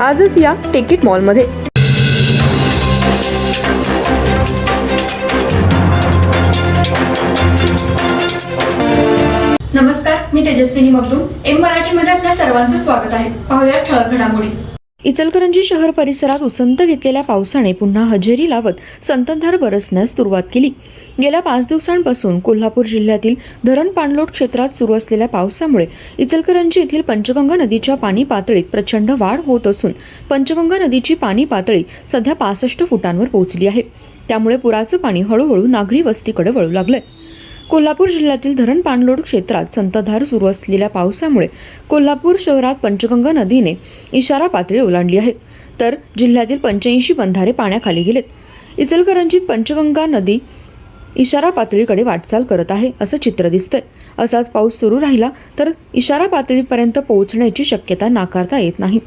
आजच या टिकीट मॉलमध्ये नमस्कार मी तेजस्विनी मगदूम. एम मराठीमध्ये आपल्या सर्वांचं स्वागत आहे. पाहूया ठळक घडामोडी. इचलकरंजी शहर परिसरात उसंत घेतलेल्या पावसाने पुन्हा हजेरी लावत संततधार बरसण्यास सुरुवात केली. गेल्या पाच दिवसांपासून कोल्हापूर जिल्ह्यातील धरण पाणलोट क्षेत्रात सुरू असलेल्या पावसामुळे इचलकरंजी येथील पंचगंगा नदीच्या पाणी पातळीत प्रचंड वाढ होत असून पंचगंगा नदीची पाणी पातळी सध्या पासष्ट फुटांवर पोहोचली आहे. त्यामुळे पुराचं पाणी हळूहळू नागरी वस्तीकडे वळू लागलंय. कोल्हापूर जिल्ह्यातील धरण पाणलोट क्षेत्रात संततधार सुरू असलेल्या पावसामुळे कोल्हापूर शहरात पंचगंगा नदीने इशारा पातळी ओलांडली आहे. तर जिल्ह्यातील पंच्याऐंशी बंधारे पाण्याखाली गेलेत. इचलकरंजीत पंचगंगा नदी इशारा पातळीकडे वाटचाल करत आहे असं चित्र दिसतंय. असाच पाऊस सुरू राहिला तर इशारा पातळीपर्यंत पोहोचण्याची शक्यता नाकारता येत नाही.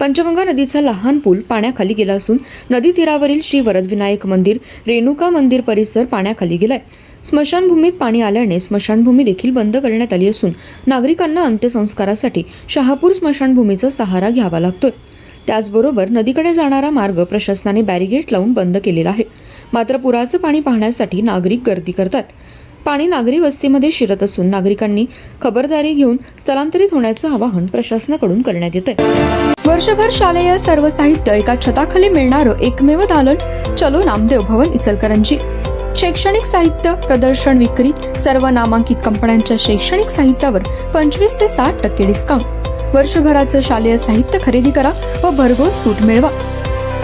पंचगंगा नदीचा लहान पूल पाण्याखाली गेला असून नदी तीरावरील श्री वरदविनायक मंदिर रेणुका मंदिर परिसर पाण्याखाली गेलाय. स्मशानभूमीत पाणी आल्याने स्मशानभूमी देखील बंद करण्यात आली असून नागरिकांना अंत्यसंस्कारासाठी शहापूर स्मशानभूमीचा सहारा घ्यावा लागतोय. त्याचबरोबर नदीकडे जाणारा मार्ग प्रशासनाने बॅरिगेट लावून बंद केलेला आहे. मात्र पुराचं पाणी पाहण्यासाठी नागरिक गर्दी करतात. पाणी नागरी वस्तीमध्ये शिरत असून नागरिकांनी खबरदारी घेऊन स्थलांतरित होण्याचं आवाहन प्रशासनाकडून करण्यात येत आहे वर्षभर शालेय सर्व साहित्य एका छताखाली मिळणारं एकमेव दालन चलो नामदेव भवन इचलकरंजी. शैक्षणिक साहित्य प्रदर्शन विक्री सर्व नामांकित कंपन्यांच्या शैक्षणिक साहित्यावर पंचवीस ते साठ टक्के डिस्काउंट वर्षभराचं शालेय साहित्य खरेदी करा व भरघोस सूट मिळवा.